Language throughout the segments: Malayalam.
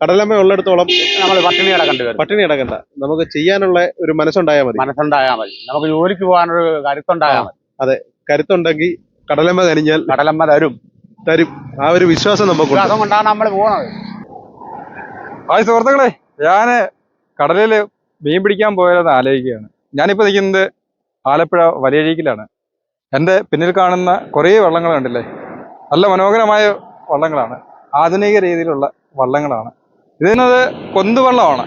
കടലമ്മ ഉള്ളിടത്തോളം നമ്മൾ പട്ടിണി കിടക്കേണ്ടി വരും. പട്ടിണി കിടക്കണ്ട. നമുക്ക് ചെയ്യാനുള്ള ഒരു മനസ്സുണ്ടായാൽ മതി. മനസ്സുണ്ടായാൽ മതി. നമുക്ക് ജോലിക്ക് പോകാനൊരു കരുത്തുണ്ടായാൽ മതി. അതെ. കരുത്തുണ്ടെങ്കിൽ കടലമ്മ കനിഞ്ഞാൽ കടലമ്മ തരും. തരും. ആ ഒരു വിശ്വാസം നമുക്ക് കൊണ്ടാണ് നമ്മൾ പോകുന്നത് ഹായ് സുഹൃത്തുക്കളെ. ഞാൻ കടലിൽ മീൻ പിടിക്കാൻ പോയതെന്ന് ആലോചിക്കുകയാണ്. ഞാനിപ്പോൾ നിൽക്കുന്നത് ആലപ്പുഴ വലിയഴീക്കിലാണ്. എന്റെ പിന്നിൽ കാണുന്ന കുറേ വള്ളങ്ങൾ കണ്ടില്ലേ? നല്ല മനോഹരമായ വള്ളങ്ങളാണ്. ആധുനിക രീതിയിലുള്ള വള്ളങ്ങളാണ്. ഇതിനത് കൊന്തുവള്ളമാണ്.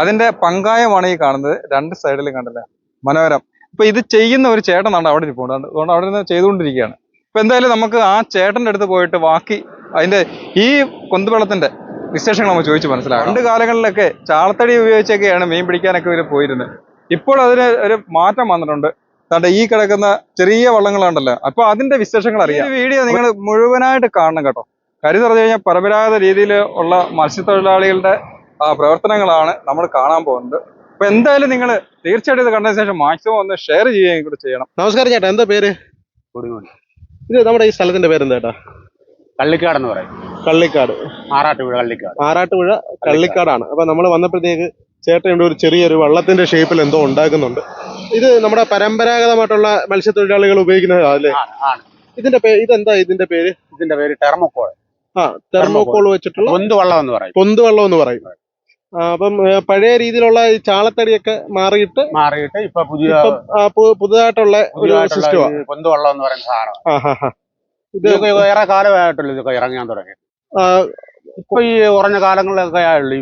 അതിന്റെ പങ്കായമാണ് ഈ കാണുന്നത്. രണ്ട് സൈഡിലും കണ്ടല്ലേ? മനോഹരം. ഇപ്പൊ ഇത് ചെയ്യുന്ന ഒരു ചേട്ടനാണ് അവിടെ ഇരിപ്പുണ്ട്. അതുകൊണ്ട് അവിടെ നിന്ന് ചെയ്തുകൊണ്ടിരിക്കുകയാണ്. ഇപ്പൊ എന്തായാലും നമുക്ക് ആ ചേട്ടന്റെ അടുത്ത് പോയിട്ട് ബാക്കി അതിന്റെ ഈ കൊന്തുവള്ളത്തിന്റെ വിശേഷങ്ങൾ നമ്മൾ ചോദിച്ചു മനസ്സിലാക്കാം പണ്ട് കാലങ്ങളിലൊക്കെ ചാളത്തടി ഉപയോഗിച്ചൊക്കെയാണ് മീൻ പിടിക്കാനൊക്കെ ഇവർ പോയിരുന്നത്. ഇപ്പോൾ അതിന് ഒരു മാറ്റം വന്നിട്ടുണ്ട്. ദാണ്ടെ ഈ കിടക്കുന്ന ചെറിയ വള്ളങ്ങളുണ്ടല്ലോ അപ്പൊ അതിന്റെ വിശേഷങ്ങൾ അറിയാം. ഈ വീഡിയോ നിങ്ങൾ മുഴുവനായിട്ട് കാണണം കേട്ടോ. കാര്യം പറഞ്ഞു കഴിഞ്ഞാൽ പരമ്പരാഗത രീതിയിൽ ഉള്ള മത്സ്യത്തൊഴിലാളികളുടെ ആ, പ്രവർത്തനങ്ങളാണ് നമ്മൾ കാണാൻ പോകുന്നത്. അപ്പൊ എന്തായാലും നിങ്ങൾ തീർച്ചയായിട്ടും ഇത് കണ്ടതിന് ശേഷം മാക്സിമം ഒന്ന് ഷെയർ ചെയ്യുകയും കൂടി ചെയ്യണം. നമസ്കാരം ചേട്ടാ എന്താ പേര്? ഇത് നമ്മുടെ ഈ സ്ഥലത്തിന്റെ പേരെന്താ ചേട്ടാ? കള്ളിക്കാടെന്ന് പറയും. കള്ളിക്കാട്. ആറാട്ടുപുഴ കള്ളിക്കാട്. ആറാട്ടുപുഴ കള്ളിക്കാടാണ്. അപ്പൊ നമ്മൾ വന്നപ്പോഴത്തേക്ക് ചേട്ടൻ ഇവിടെ ഒരു ചെറിയൊരു വള്ളത്തിന്റെ ഷേപ്പിൽ എന്തോ ഉണ്ടാക്കുന്നുണ്ട്. ഇത് നമ്മുടെ പരമ്പരാഗതമായിട്ടുള്ള മത്സ്യത്തൊഴിലാളികൾ ഉപയോഗിക്കുന്നത് അല്ലേ? ഇതിന്റെ പേര് ഇതെന്താ ഇതിന്റെ പേര്? ഇതിന്റെ പേര് ടെർമോക്കോൾ. ആ തെർമോക്കോൾ വെച്ചിട്ടുള്ള പൊന്ത് വള്ളം എന്ന് പറയും. പൊന്തുവള്ളം എന്ന് പറയും അപ്പം പഴയ രീതിയിലുള്ള ഈ ചാളത്തടിയൊക്കെ മാറിയിട്ട് മാറിയിട്ട് ഇപ്പൊ പുതിയ ഇപ്പം പുതുതായിട്ടുള്ള ഒരു സിസ്റ്റമാണ് പുതിയതായിട്ടുള്ള പൊന്ത് വള്ളം എന്ന് പറയുന്ന സാധനം ഇത് ഇതൊക്കെ ഏറെ കാലമായിട്ടുള്ളൂ ഇതൊക്കെ ഇറങ്ങാൻ തുടങ്ങി ഇപ്പൊ ഈ കുറഞ്ഞ കാലങ്ങളിലൊക്കെ ആയുള്ളൂ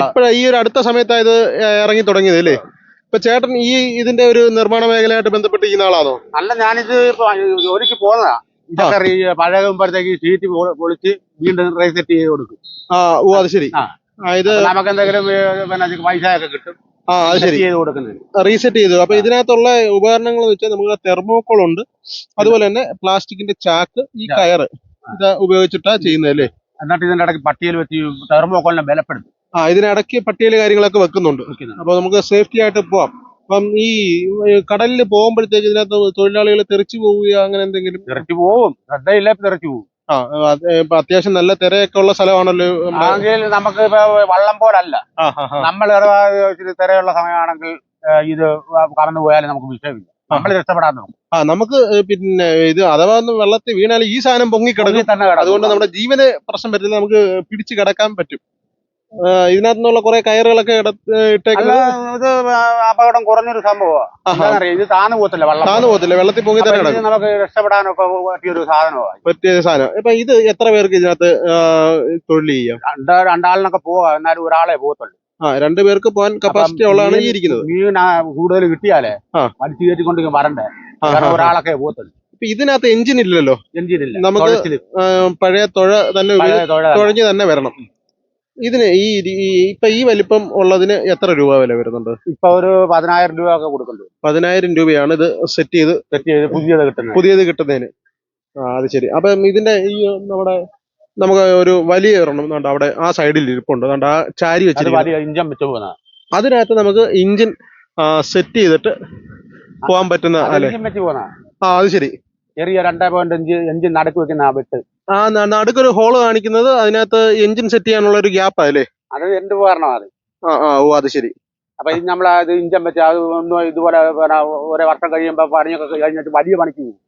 ഇപ്പഴ ഈ ഒരു അടുത്ത സമയത്തായത് ഇറങ്ങി തുടങ്ങിയത് അല്ലേ? ഇപ്പൊ ചേട്ടൻ ഈ ഇതിന്റെ ഒരു നിർമ്മാണ മേഖലയായിട്ട് ബന്ധപ്പെട്ട് ഈ നാളാണോ അല്ല ഞാനിത് ജോലിക്ക് പോകുന്നതാ. ഇതൊക്കെ ഷീറ്റ് പൊളിച്ച് വീണ്ടും റീസെറ്റ് ചെയ്ത് കൊടുക്കും. ആ ഓ അത് ശരി. ഇത് നമുക്ക് എന്തെങ്കിലും പിന്നെ പൈസ ഒക്കെ കിട്ടും. ആ അത് ശരി. ചെയ്ത് കൊടുക്കുന്നതിന് റീസെറ്റ് ചെയ്തു. അപ്പൊ ഇതിനകത്തുള്ള ഉപകരണങ്ങൾ എന്ന് വെച്ചാൽ നമുക്ക് തെർമോക്കോൾ ഉണ്ട് അതുപോലെ തന്നെ പ്ലാസ്റ്റിക്കിന്റെ ചാക്ക് ഈ കയറ് ഇത് ഉപയോഗിച്ചിട്ടാ ചെയ്യുന്നത് അല്ലേ? എന്നിട്ട് ഇതിന്റെ ഇടയ്ക്ക് പട്ടിയിൽ വെച്ച് തെർമോക്കോളിനെ ബലപ്പെടുത്തും. ആ ഇതിനിടയ്ക്ക് പട്ടിയിൽ കാര്യങ്ങളൊക്കെ വെക്കുന്നുണ്ട്. അപ്പൊ നമുക്ക് സേഫ്റ്റി ആയിട്ട് പോവാം. അപ്പം ഈ കടലിൽ പോകുമ്പോഴത്തേക്ക് ഇതിനകത്ത് തൊഴിലാളികൾ തെറിച്ചു പോവുകയോ അങ്ങനെ എന്തെങ്കിലും? തെറിച്ചു പോവും. ശ്രദ്ധയില്ല തെറിച്ചു പോവും. ആ അത് ഇപ്പൊ അത്യാവശ്യം നല്ല തിരയൊക്കെ ഉള്ള സ്ഥലമാണല്ലോ നമ്മുടെ ആണെങ്കിൽ നമുക്ക് ഇപ്പൊ വള്ളം പോലല്ല. ആ, ആ, ആ. നമ്മൾ ഇച്ചിരി തിരയുള്ള സമയമാണെങ്കിൽ ഏ, ഇത് കടന്നു പോയാലും നമുക്ക് വിഷയമില്ല. നമ്മൾ രക്ഷപ്പെടാൻ നോക്കും. ആ നമുക്ക് പിന്നെ ഇത് അഥവാ ഒന്ന് വെള്ളത്തിൽ വീണാൽ ഈ സാധനം പൊങ്ങി തന്നെ കിടക്കും. അതുകൊണ്ട് നമ്മുടെ ജീവന് പ്രശ്നം പറ്റില്ല നമുക്ക് പിടിച്ചു കിടക്കാൻ പറ്റും. ആ, ഇതിനകത്ത് കുറെ കയറുകളൊക്കെ ഇട്ടേക്കുന്നത് ഇത് അപകടം കുറഞ്ഞൊരു സംഭവമാണ്. ഇത് താന്നു പോകത്തില്ല വെള്ളം. താന്നു പോകത്തില്ല വെള്ളത്തിൽ പൊങ്ങി തന്നെ കിടക്കും. നമുക്ക് രക്ഷപ്പെടാനൊക്കെ പറ്റിയൊരു സാധനമാണ് പറ്റിയ സാധനം. ഇപ്പൊ ഇത് എത്ര പേർക്ക് ഇതിനകത്ത് തൊഴിൽ ചെയ്യാം? രണ്ട് രണ്ടാളിനൊക്കെ പോവാ എന്നാലും ഒരാളെ പോകത്തുള്ളൂ. ആ രണ്ടു പേർക്ക് പോകാൻ കപ്പാസിറ്റി ഉള്ളതാണ് ഈ ഇരിക്കുന്നത്. മീൻ കൂടുതൽ കിട്ടിയാലേ മരിച്ചു വലിച്ചു കയറ്റിക്കൊണ്ട് വരണ്ടേ. ഒരാളൊക്കെ പോകത്തുള്ളൂ. ഇതിനകത്ത് എഞ്ചിൻ ഇല്ലല്ലോ. എഞ്ചിൻ ഇല്ല. നമുക്ക് പഴയ തുഴ തന്നെ തുഴഞ്ഞ് തന്നെ വരണം. ഇതിന് ഈ ഈ- ഇപ്പൊ ഈ വലിപ്പം ഉള്ളതിന് എത്ര രൂപ വില വരുന്നുണ്ട്? ഇപ്പൊ ഒരു പതിനായിരം രൂപ ഒക്കെ കൊടുക്കണ്ടു? പതിനായിരം രൂപയാണ് ഇത് സെറ്റ് ചെയ്ത് സെറ്റ് ചെയ്ത് പുതിയത് കിട്ടുന്നത്. പുതിയത് കിട്ടുന്നതിന്. ആ അത് ശരി. അപ്പം ഇതിന്റെ ഈ നമ്മുടെ നമുക്ക് ഒരു വലിയ ഒരെണ്ണം ദാണ്ട് അവിടെ ആ സൈഡിൽ ഇരിപ്പുണ്ട്. അതുകൊണ്ട് ആ ചാരി അത് വെച്ചിരിക്കുന്നത് വലിയ ഇഞ്ചൻ വെച്ച് പോകുന്ന അതിനകത്ത് നമുക്ക് ഇഞ്ചിൻ സെറ്റ് ചെയ്തിട്ട് പോകാൻ പറ്റുന്ന അല്ലെ? വെച്ച് പോകുന്ന ആ അത് ശരി. ചെറിയ രണ്ടേ പോയിന്റ് അഞ്ച് എഞ്ചിൻ നടുക്ക് വെക്കുന്ന ആ വെട്ട് ആ നടുക്കൊരു ഹോൾ കാണിക്കുന്നത്. അതിനകത്ത് എഞ്ചിൻ സെറ്റ് ചെയ്യാനുള്ള ഒരു ഗ്യാപ്പ് അല്ലേ അത് എന്ത് ഉപകരണം അത്? ആ ആ ഓ അത് ശരി. അപ്പൊ ഇത് നമ്മൾ അത് ഇഞ്ചൻ വെച്ച് അത് ഒന്നും ഇതുപോലെ ഒരേ വർഷം കഴിയുമ്പോ പണിയൊക്കെ കഴിഞ്ഞിട്ട് വലിയ പണിക്ക് പോകും.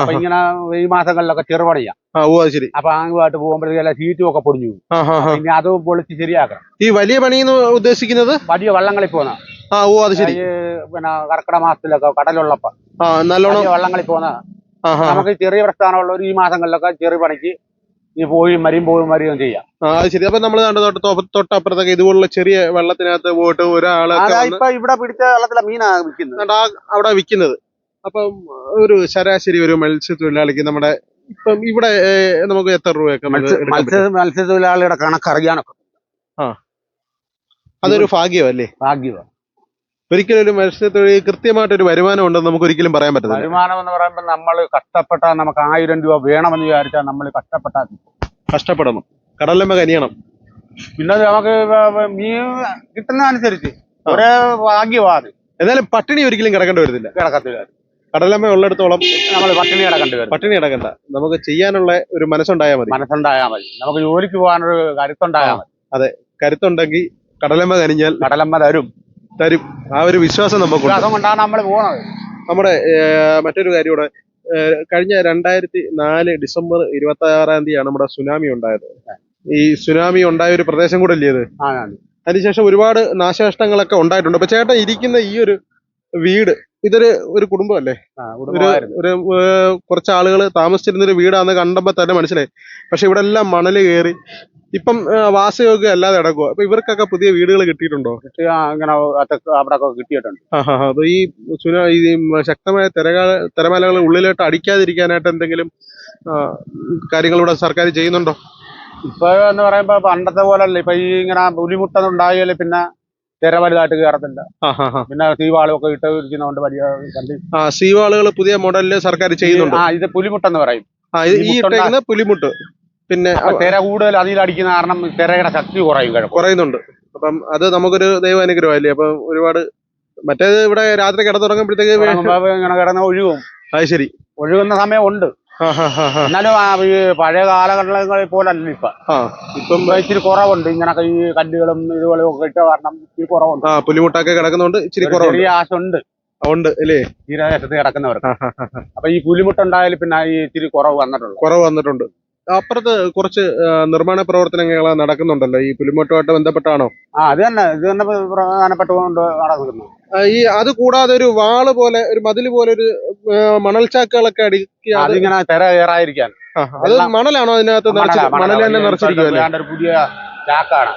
അപ്പൊ ഇങ്ങനെ ഈ മാസങ്ങളിലൊക്കെ ചെറുപണിയാ ഓ അത് ശരി. അപ്പൊ ആങ്ങുമായിട്ട് പോകുമ്പോഴത്തേക്ക് സീറ്റും ഒക്കെ പൊടിഞ്ഞു പിന്നെ അത് പൊളിച്ച് ശരിയാക്കണം. ഈ വലിയ പണി എന്ന് ഉദ്ദേശിക്കുന്നത്? വലിയ വള്ളങ്ങളിൽ പോകുന്ന ആ ഓ അത് ശരി. പിന്നെ കർക്കിടക മാസത്തിലൊക്കെ കടലുള്ളപ്പ. നല്ലോണം വള്ളങ്ങളിൽ പോകുന്ന ഹാ നമുക്ക് ചെറിയ പ്രസ്ഥാനമുള്ള ഒരു ഈ മാസങ്ങളിലൊക്കെ ചെറിയ പണിക്ക് ഈ പോയും മരിയും പോയും മരിയും ചെയ്യാം. അത് ശരി. അപ്പൊ നമ്മൾ തൊട്ട് തൊട്ട് തൊട്ടപ്പുറത്തൊക്കെ ഇതുപോലുള്ള ചെറിയ വെള്ളത്തിനകത്ത് പോയിട്ട് ഒരാളെ ഇപ്പൊ ഇവിടെ പിടിച്ച വെള്ളത്തിലെ മീനാ വിൽക്കുന്നത്. അവിടെ വിൽക്കുന്നത്. അപ്പം ഒരു ശരാശരി ഒരു മത്സ്യത്തൊഴിലാളിക്ക് നമ്മുടെ ഇപ്പം ഇവിടെ നമുക്ക് എത്ര രൂപയൊക്കെ മത്സ്യത്തൊഴിലാളിയുടെ കണക്കറിയാനൊക്കെ അതൊരു ഭാഗ്യമല്ലേ? ഭാഗ്യമാണ് ഒരിക്കലും ഒരു മത്സ്യത്തൊഴിൽ കൃത്യമായിട്ടൊരു വരുമാനം ഉണ്ടെന്ന് നമുക്ക് ഒരിക്കലും പറയാൻ പറ്റില്ല വരുമാനം എന്ന് പറയുമ്പോൾ നമ്മൾ കഷ്ടപ്പെട്ടാൽ നമുക്ക് ആയിരം രൂപ വേണമെന്ന് വിചാരിച്ചാൽ നമ്മൾ കഷ്ടപ്പെട്ടാൽ കഷ്ടപ്പെടണം. കടലമ്മ കനിയണം. പിന്നെ നമുക്ക് വ- വ- മീൻ കിട്ടുന്ന അനുസരിച്ച് ഒരേ ഭാഗ്യമാണ് എന്നാലും പട്ടിണി ഒരിക്കലും കിടക്കേണ്ടി വരുന്നില്ല കിടക്കത്തില്ല. കടലമ്മ ഉള്ളിടത്തോളം നമ്മൾ പട്ടിണി കിടക്കേണ്ടി വരും. പട്ടിണി കിടക്കണ്ട. നമുക്ക് ചെയ്യാനുള്ള ഒരു മനസ്സുണ്ടായാൽ മതി. മനസ്സുണ്ടായാൽ മതി. നമുക്ക് ജോലിക്ക് പോകാനൊരു കരുത്തുണ്ടായാൽ മതി കരുത്തുണ്ടെങ്കിൽ കടലമ്മ കനിഞ്ഞാൽ കടലമ്മ തരും തരും. ആ ഒരു വിശ്വാസം നമുക്ക് വിശ്വാസം കൊണ്ടാണ് നമ്മൾ പോണത്. നമ്മുടെ മറ്റൊരു കാര്യം കൂടെ കഴിഞ്ഞ രണ്ടായിരത്തി നാല് ഡിസംബർ ഇരുപത്തി ആറാം തീയതിയാണ് നമ്മുടെ സുനാമി ഉണ്ടായത്. ഈ സുനാമി ഉണ്ടായ ഒരു പ്രദേശം കൂടെ അല്ലേ ഇത്? അതിനുശേഷം ഒരുപാട് നാശനഷ്ടങ്ങളൊക്കെ ഉണ്ടായിട്ടുണ്ട്. അപ്പൊ ചേട്ടൻ ഇരിക്കുന്ന ഈ ഒരു വീട് ഇതൊരു ഒരു കുടുംബമല്ലേ? ഒരു കുറച്ചാളുകൾ ഒരു കുറച്ച് ആളുകൾ താമസിച്ചിരുന്ന ഒരു വീടാന്ന് കണ്ടപ്പോ തന്നെ മനസ്സിലായി. പക്ഷെ ഇവിടെ എല്ലാം മണൽ കയറി ഇപ്പം വാസയോഗ്യ അല്ലാതെ കിടക്കുക അപ്പൊ ഇവർക്കൊക്കെ പുതിയ വീടുകൾ കിട്ടിയിട്ടുണ്ടോ? അവിടെ കിട്ടിയിട്ടുണ്ട്. അപ്പൊ ഈ ചുന ഈ ശക്തമായ തിരകാല തിരമാലകൾ ഉള്ളിലോട്ട് അടിക്കാതിരിക്കാനായിട്ട് എന്തെങ്കിലും കാര്യങ്ങൾ ഇവിടെ സർക്കാർ ചെയ്യുന്നുണ്ടോ? ഇപ്പൊ എന്ന് പറയുമ്പോ പണ്ടത്തെ പോലല്ല. ഇപ്പൊ ഈ ഇങ്ങനെ പുലിമുട്ടം ഉണ്ടായാൽ പിന്നെ തിര വലുതായിട്ട് കയറത്തില്ല. പിന്നെ സീവാളൊക്കെ ഒക്കെ ഇട്ട് ഇരിക്കുന്നതുകൊണ്ട് വലിയ ആ സീവാളുകൾ പുതിയ മോഡലിൽ സർക്കാർ ചെയ്യുന്നുണ്ട്? ആ ഇത് പുലിമുട്ടെന്ന് പറയും. ആ ഈ ഈ ഇട്ടേക്കുന്ന പുലിമുട്ട്. പിന്നെ തിര കൂടുതൽ അതിലടിക്കുന്ന കാരണം തിരയുടെ ശക്തി കുറയും കുറയുന്നുണ്ട്. അപ്പം അത് നമുക്കൊരു ദൈവ അനുഗ്രഹമല്ലേ? അപ്പം ഒരുപാട് മറ്റേത് ഇവിടെ രാത്രി കിടന്നുറങ്ങുമ്പോഴത്തേക്ക് തുടങ്ങുമ്പോഴത്തേക്ക് ഇങ്ങനെ കിടന്ന് ഒഴുകും. അത് ശരി. ഒഴുകുന്ന സമയം ഉണ്ട്. എന്നാലും ഈ പഴയ കാലഘട്ടങ്ങളിൽ പോലല്ല ഇപ്പൊ. ഇപ്പം ഇച്ചിരി കുറവുണ്ട്. ഇങ്ങനൊക്കെ ഈ കല്ലുകളും ഇതുപോലെ ഒക്കെ ഇട്ട കാരണം ഇച്ചിരി കുറവുണ്ട്. പുലിമുട്ടൊക്കെ കിടക്കുന്നുണ്ട്. ഇച്ചിരി കുറവുണ്ട്. ചെറിയ ആശുണ്ട്. ഉണ്ട് അല്ലേ തീരദേശത്ത് കിടക്കുന്നവർക്ക്. അപ്പൊ ഈ പുലിമുട്ടുണ്ടായാലും പിന്നെ ഈ ഇച്ചിരി കുറവ് വന്നിട്ടുണ്ട് കുറവ് വന്നിട്ടുണ്ട്. അപ്പുറത്ത് കുറച്ച് നിർമ്മാണ പ്രവർത്തനങ്ങൾ നടക്കുന്നുണ്ടല്ലോ. ഈ പുലിമുട്ടുമായിട്ട് ബന്ധപ്പെട്ടാണോ? ആ അത് തന്നെ. ഇത് തന്നെ പ്രധാനപ്പെട്ടുകൊണ്ട് നടക്കുന്നു. ഈ അത് കൂടാതെ ഒരു വാൾ പോലെ ഒരു മതിൽ പോലെ ഒരു മണൽ മണൽച്ചാക്കുകളൊക്കെ അടുക്കി അത് അതിങ്ങനെ തിര കയറായിരിക്കാൻ അത് മണലാണോ അതിനകത്ത് മണൽ തന്നെ നിറച്ചിരിക്കുമല്ലേ പുതിയ ചാക്കാണ്.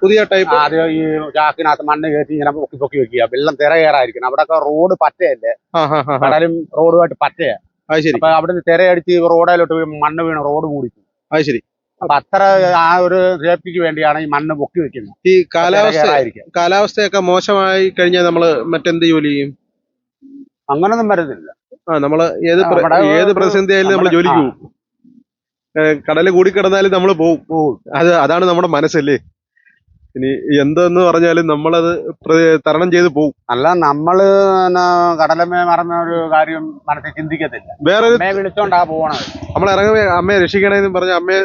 പുതിയ ടൈപ്പ്. അത് ഈ ചാക്കിനകത്ത് മണ്ണ് കയറ്റി ഇങ്ങനെ പൊക്കി പൊക്കി വെക്കുക. വെള്ളം തിര കയറായിരിക്കണം അവിടെ റോഡ് പറ്റയല്ലേ? കടലും റോഡുമായിട്ട് പറ്റയാ. അത് ശരി. അപ്പൊ അവിടുന്ന് തിരയടിച്ച് റോഡിലോട്ട് മണ്ണ് വീണ് റോഡ് മൂടി. അത് ശരി. അപ്പൊ അത്ര ആ ഒരു സേഫ്റ്റിക്ക് വേണ്ടിയാണ് ഈ മണ്ണ് പൊക്കി വെക്കുന്നത്. ഈ കാലാവസ്ഥ കാലാവസ്ഥയൊക്കെ മോശമായി കഴിഞ്ഞാൽ നമ്മൾ മറ്റെന്ത് ജോലി ചെയ്യും? അങ്ങനൊന്നും വരുന്നില്ല ആ നമ്മൾ ഏത് ഏത് പ്രതിസന്ധി ആയാലും നമ്മൾ ജോലിക്ക് പോകും. കടൽ കൂടി കിടന്നാലും നമ്മൾ പോകും അത് അതാണ് നമ്മുടെ മനസ്സല്ലേ? ഇനി എന്തെന്ന് പറഞ്ഞാലും നമ്മളത് തരണം ചെയ്ത് പോകും അല്ല നമ്മൾ കടലമ്മയെ കടലമേ മറന്ന ഒരു കാര്യം മനസ്സിൽ ചിന്തിക്കത്തില്ല. വേറെ വിളിച്ചോണ്ടാ പോണത്. നമ്മൾ ഇറങ്ങുമ്പോ അമ്മയെ രക്ഷിക്കണേന്ന് പറഞ്ഞ അമ്മയെ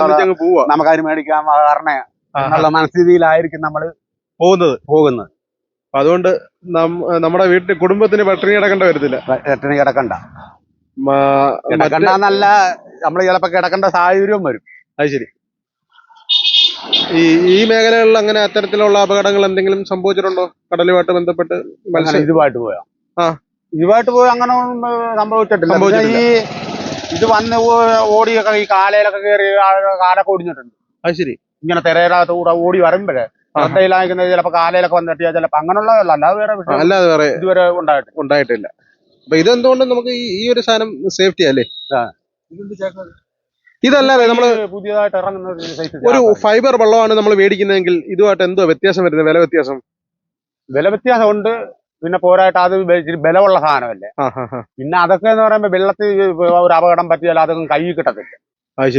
വന്നിച്ചങ്ങ് പോവാ. നമുക്കതിന് മേടിക്കാൻ കാരണേ എന്നുള്ള മനസ്ഥിതിയിലായിരിക്കും നമ്മൾ പോകുന്നത്. പോകുന്നത്. അതുകൊണ്ട് നമ്മുടെ വീട്ടിൽ കുടുംബത്തിന് പട്ടിണി കിടക്കേണ്ട വരത്തില്ല. പട്ടിണി കിടക്കണ്ട. കിടക്കണ്ടെന്നല്ല നമ്മൾ ചിലപ്പോ കിടക്കേണ്ട സാഹചര്യവും വരും. അത് ശരി. ഈ ഈ മേഖലകളിൽ അങ്ങനെ അത്തരത്തിലുള്ള അപകടങ്ങൾ എന്തെങ്കിലും സംഭവിച്ചിട്ടുണ്ടോ? കടലുമായിട്ട് ബന്ധപ്പെട്ട് മത്സ്യം ഇതുമായിട്ട് പോയാ? ആ. ഇതുമായിട്ട് പോയി? അങ്ങനെ ഒന്നും സംഭവിച്ചിട്ടില്ല. സംഭവിച്ചിട്ടില്ല. ഈ ഇത് വന്ന് ഓ- ഓടിയൊക്കെ ഈ കാലയിലൊക്കെ കയറി ആ- കാലൊക്കെ ഒടിഞ്ഞിട്ടുണ്ട്. അത് ശരി. ഇങ്ങനെ തിരയിലകത്ത് കൂടെ ഓടി വരുമ്പോഴേ ശ്രദ്ധയിലായിരിക്കുന്നത് ചിലപ്പോ കാലയിലൊക്കെ വന്ന് തട്ടിയാൽ ചിലപ്പോ അങ്ങനെയുള്ളതല്ല. അല്ലാതെ വേറെ ആ, വിഷയം അല്ലാതെ വേറെ ഇതുവരെ ഉണ്ടായിട്ടില്ല. ഉണ്ടായിട്ടില്ല. അപ്പൊ ഇതെന്തുകൊണ്ട് നമുക്ക് ഈ ഈ ഒരു സാധനം സേഫ്റ്റി അല്ലേ? ആ. ഇതല്ലാതെ നമ്മൾ പുതിയതായിട്ട് ഇറങ്ങുന്ന ഒരു ഒരു ഫൈബർ വെള്ളമാണ് നമ്മൾ മേടിക്കുന്നതെങ്കിൽ ഇതുമായിട്ട് എന്തോ വ്യത്യാസം വരുന്നത്? വില വ്യത്യാസം? വില വ്യത്യാസമുണ്ട്. പിന്നെ പോരായിട്ട് അത് ബലമുള്ള സാധനമല്ലേ? പിന്നെ അതൊക്കെ എന്ന് പറയുമ്പോൾ വെള്ളത്തിൽ ഒരു അപകടം പറ്റിയാൽ അതൊന്നും കൈ കിട്ടത്തില്ല.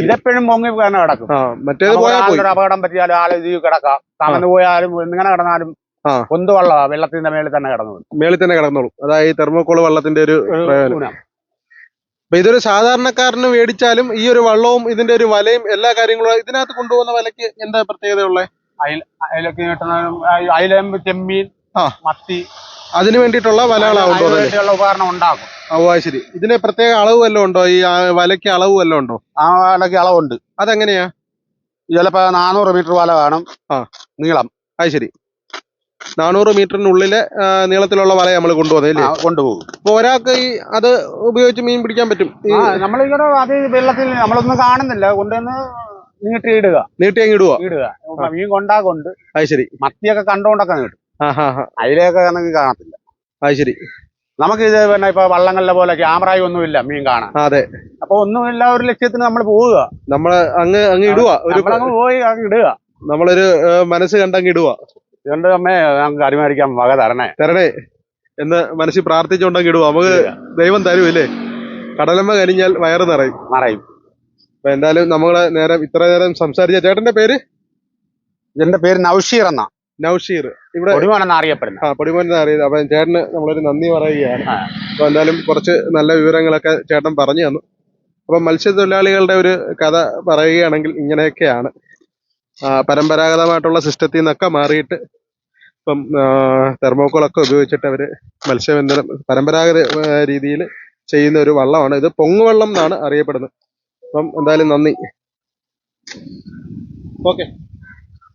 ഇതെപ്പോഴും പൊങ്ങി തന്നെ കിടക്കും. പോയി അപകടം പറ്റിയാലും ആൾ ഇതിൽ കിടക്കാം. കമന്ന് പോയാലും എങ്ങനെ കിടന്നാലും പൊന്തു വെള്ളമാണ് വെള്ളത്തിന്റെ മേളിൽ തന്നെ കിടന്നോളും മേളിൽ തന്നെ കിടന്നോളും. അതായത് ഈ തെർമോക്കോൾ വെള്ളത്തിന്റെ ഒരു അപ്പൊ ഇതൊരു സാധാരണക്കാരന് മേടിച്ചാലും ഈ ഒരു വള്ളവും ഇതിന്റെ ഒരു വലയും എല്ലാ കാര്യങ്ങളും ഇതിനകത്ത് കൊണ്ടുപോകുന്ന വലയ്ക്ക് എന്താ പ്രത്യേകത ഉള്ളത് കിട്ടുന്ന അയിലമ്പ് ചെമ്മീൻ ആ. മത്തി. അതിന് വേണ്ടിയിട്ടുള്ള വേണ്ടിയുള്ള ഉപകരണം ഉണ്ടാക്കും ഓ ശരി. ഇതിന് പ്രത്യേക അളവ് വല്ലതും ഉണ്ടോ? ഈ വലക്ക് വലയ്ക്ക് അളവ് വല്ലതും ഉണ്ടോ? ആ വലക്ക് അളവുണ്ട്. അതെങ്ങനെയാ? ചിലപ്പോ നാനൂറ് മീറ്റർ വല വേണം. ആ. നീളം. അത് ശരി. നാനൂറ് മീറ്ററിനുള്ളിലെ നീളത്തിലുള്ള വല നമ്മൾ കൊണ്ടുപോകുന്നത് അല്ലേ? കൊണ്ടുപോകും. അപ്പൊ ഒരാൾക്ക് ഈ അത് ഉപയോഗിച്ച് മീൻ പിടിക്കാൻ പറ്റും? നമ്മളിങ്ങനെ അത് വെള്ളത്തിൽ നമ്മളൊന്നും കാണുന്നില്ല. കൊണ്ടുവന്ന് നീട്ടിയിടുക നീട്ടി അങ്ങ് ഇടുക. ഇടുക മീൻ കൊണ്ടാകൊണ്ട് അത് ശരി. മത്തിയൊക്കെ കണ്ടോണ്ടൊക്കെ നീട്ടും അതിലൊക്കെ നമുക്ക് കാണത്തില്ല. അത് ശരി. നമുക്ക് ഇത് പിന്നെ ഇപ്പൊ വള്ളങ്ങളിലെ പോലെ ക്യാമറയും ഒന്നുമില്ല മീൻ കാണാൻ. അതെ. അപ്പൊ ഒന്നുമില്ല ഒരു ലക്ഷ്യത്തിന് നമ്മൾ പോവുക. നമ്മൾ അങ്ങ് അങ്ങ് ഇടുക ഒരു പോയി അങ്ങ് ഇടുക. നമ്മളൊരു മനസ്സ് കണ്ടങ്ങ് ഇടുക അതുകൊണ്ട് അമ്മേ നമുക്ക് അരിമരിക്കാൻ വക തരണേ. തരണേ. എന്ന് മനസ്സിൽ പ്രാർത്ഥിച്ചുണ്ടെങ്കിൽ ഇടുക നമുക്ക് ദൈവം തരും ഇല്ലേ കടലമ്മ കനിഞ്ഞാൽ വയറ് നിറയും. മറയും അപ്പൊ എന്തായാലും നമ്മളെ നേരം ഇത്ര നേരം സംസാരിച്ച ചേട്ടന്റെ പേര്? എന്റെ പേര് നൌഷീർ എന്ന. നൌഷീർ. ഇവിടെ അറിയപ്പെടുന്നു അറിയപ്പെടുന്നത്. ആ പൊടിമോനെ അറിയത് അപ്പൊ ചേട്ടന് നമ്മളൊരു നന്ദി പറയുകയാണ്. അപ്പൊ എന്തായാലും കുറച്ച് നല്ല വിവരങ്ങളൊക്കെ ചേട്ടൻ പറഞ്ഞു തന്നു. അപ്പൊ മത്സ്യത്തൊഴിലാളികളുടെ ഒരു കഥ പറയുകയാണെങ്കിൽ ഇങ്ങനെയൊക്കെയാണ്. പരമ്പരാഗതമായിട്ടുള്ള സിസ്റ്റത്തിൽ നിന്നൊക്കെ മാറിയിട്ട് ഇപ്പം തെർമോക്കോളൊക്കെ ഉപയോഗിച്ചിട്ട് അവർ മത്സ്യബന്ധനം പരമ്പരാഗത രീതിയിൽ ചെയ്യുന്ന ഒരു വള്ളമാണ്. ഇത് പൊങ്ങുവള്ളം എന്നാണ് അറിയപ്പെടുന്നത്. അപ്പം എന്തായാലും നന്ദി. ഓക്കെ.